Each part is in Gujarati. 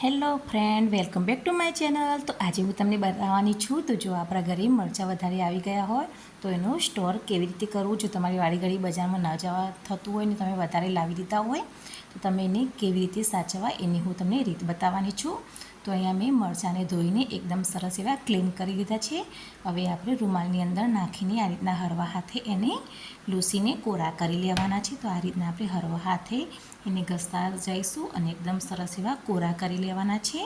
Hello friend, welcome back to my channel. તો આજે હું તમને બતાવવાની છું, તો જો આપણા ઘરે મરચાં વધારે આવી ગયા હોય, તો એનો સ્ટોર કેવી રીતે કરવું? જો તમારી વાડી ઘડી બજારમાં ન જવા થતું હોય ને તમે વધારે લાવી દીધા હોય, તો તમે એને કેવી રીતે સાચવવા, એની હું તમને રીત બતાવવાની છું. તો અહીંયા મેં મરચાંને ધોઈને એકદમ સરસ એવા ક્લીન કરી લીધા છે. હવે આપણે રૂમાલની અંદર નાખીને આ રીતના હળવા હાથે એને લૂસીને કોરા કરી લેવાના છે. તો આ રીતના આપણે હળવા હાથે એને ઘસતા જઈશું અને એકદમ સરસ એવા કોરા કરી લેવાના છે.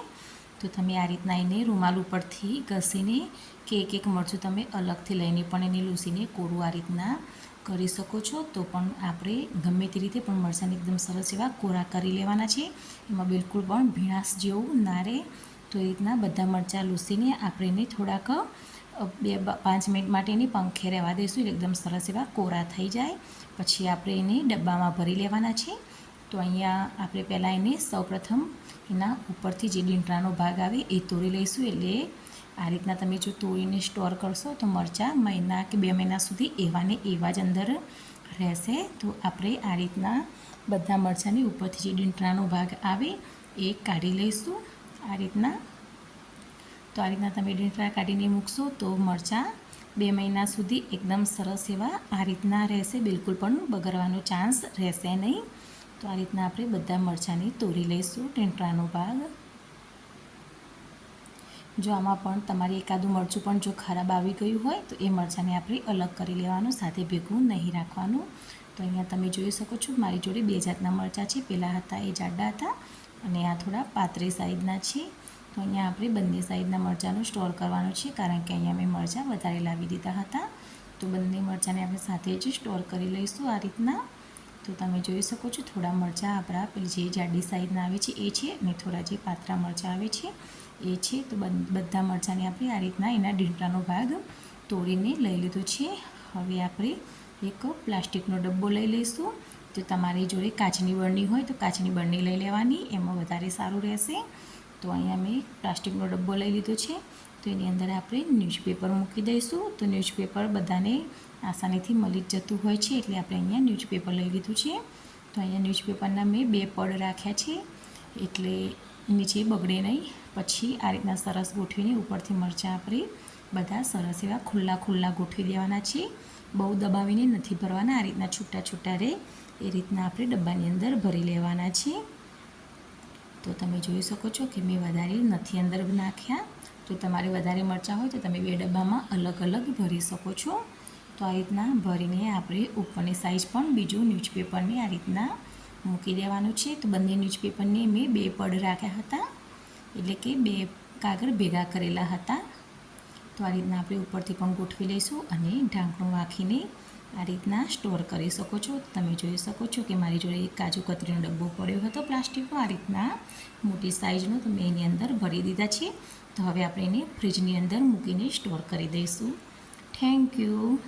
તો તમે આ રીતના એને રૂમાલ ઉપરથી ઘસીને કે એક એક મરચું તમે અલગથી લઈને પણ એને લૂસીને કોરું આ રીતના કરી શકો છો. તો પણ આપણે ગમે તે રીતે પણ મરચાંને એકદમ સરસ એવા કોરા કરી લેવાના છે. એમાં બિલકુલ પણ ભીણાશ જેવું ના રહે. તો એ રીતના બધા મરચાં લૂસીને આપણે એને થોડાક બે પાંચ મિનિટ માટે એને પંખે રહેવા દઈશું એકદમ સરસ એવા કોરા થઈ જાય. પછી આપણે એને ડબ્બામાં ભરી લેવાના છે. તો અહીંયા આપણે પહેલાં એને સૌપ્રથમ એના ઉપરથી જે ડીંડરાનો ભાગ આવે એ તોડી લઈશું. એટલે આ રીતના તમે જો તોડીને સ્ટોર કરશો તો મરચાં મહિના કે બે મહિના સુધી એવાને એવા જ અંદર રહેશે. તો આપણે આ રીતના બધા મરચાંની ઉપરથી જે ડીંડરાનો ભાગ આવે એ કાઢી લઈશું. આ રીતના. તો આ રીતના તમે ડીંડરા કાઢીને મૂકશો તો મરચાં બે મહિના સુધી એકદમ સરસ એવા આ રીતના રહેશે. બિલકુલ પણ બગડવાનો ચાન્સ રહેશે નહીં. તો આ રીતના આપણે બધા મરચાંની તોરી લઈશું ટેન્ટરાનો ભાગ. જો આમાં પણ તમારી એકાદું મરચું પણ જો ખરાબ આવી ગયું હોય, તો એ મરચાંને આપણે અલગ કરી લેવાનું, સાથે ભેગું નહીં રાખવાનું. તો અહીંયા તમે જોઈ શકો છો, મારી જોડે બે જાતના મરચાં છે. પહેલાં હતા એ જાડા હતા અને આ થોડા પાતળી સાઈઝના છે. તો અહીંયા આપણે બંને સાઈઝના મરચાંનું સ્ટોર કરવાનો છે, કારણ કે અહીંયા મેં મરચાં વધારે લાવી દીધા હતા. તો બંને મરચાંને આપણે સાથે જ સ્ટોર કરી લઈશું આ રીતના. તો તમે જોઈ શકો છો, થોડા મરચાં આપણા પેલી જે જાડી સાઈઝના આવે છે, એ છે અને થોડા જે પાતળા મરચાં આવે છે, એ છે. તો બધા મરચાંને આપણે આ રીતના એના ઢીંટાનો ભાગ તોડીને લઈ લીધો છે. હવે આપણે એક પ્લાસ્ટિકનો ડબ્બો લઈ લઈશું. તો તમારી જોડે કાચની બરણી હોય તો કાચની બરણી લઈ લેવાની, એમાં વધારે સારું રહેશે. તો અહીંયા મેં પ્લાસ્ટિકનો ડબ્બો લઈ લીધો છે. તો એની અંદર આપણે ન્યૂઝપેપર મૂકી દઈશું. તો ન્યૂઝપેપર બધાને આસાનીથી મળી જ જતું હોય છે એટલે આપણે અહીંયા ન્યૂઝપેપર લઈ લીધું છે. તો અહીંયા ન્યૂઝપેપરના મેં બે પડ રાખ્યા છે. એટલે નીચે બગડે નહીં, પછી આ રીતના સરસ ગોઠવીને ઉપરથી મરચાં આપણે બધા સરસ એવા ખુલ્લા ખુલ્લા ગોઠવી દેવાના છે. બહુ દબાવીને નથી ભરવાના. આ રીતના છૂટા છૂટા રહે એ રીતના આપણે ડબ્બાની અંદર ભરી લેવાના છે. તો તમે જોઈ શકો છો કે મેં વધારે નથી અંદર નાખ્યા. તો તમારે વધારે મરચાં હોય તો તમે બે ડબ્બામાં અલગ અલગ ભરી શકો છો. તો આ રીતના ભરીને આપણે ઉપરની સાઈઝ પણ બીજું ન્યૂઝપેપરને આ રીતના મૂકી દેવાનું છે. તો બંને ન્યૂઝપેપરને મેં બે પડ રાખ્યા હતા. એટલે કે બે કાગળ ભેગા કરેલા હતા. તો આ રીતના આપણે ઉપરથી પણ ગોઠવી લઈશું અને ઢાંકણું વાંખીને આ રીતના સ્ટોર કરી શકો છો. તમે જોઈ શકો છો કે મારી જોડે એક કાજુ કતરીનો ડબ્બો પડ્યો હતો પ્લાસ્ટિકનો આ રીતના મોટી સાઇઝનો તો મેં એની અંદર ભરી દીધા છે. તો હવે આપણે એને ફ્રીજની અંદર મૂકીને સ્ટોર કરી દઈશું. Thank you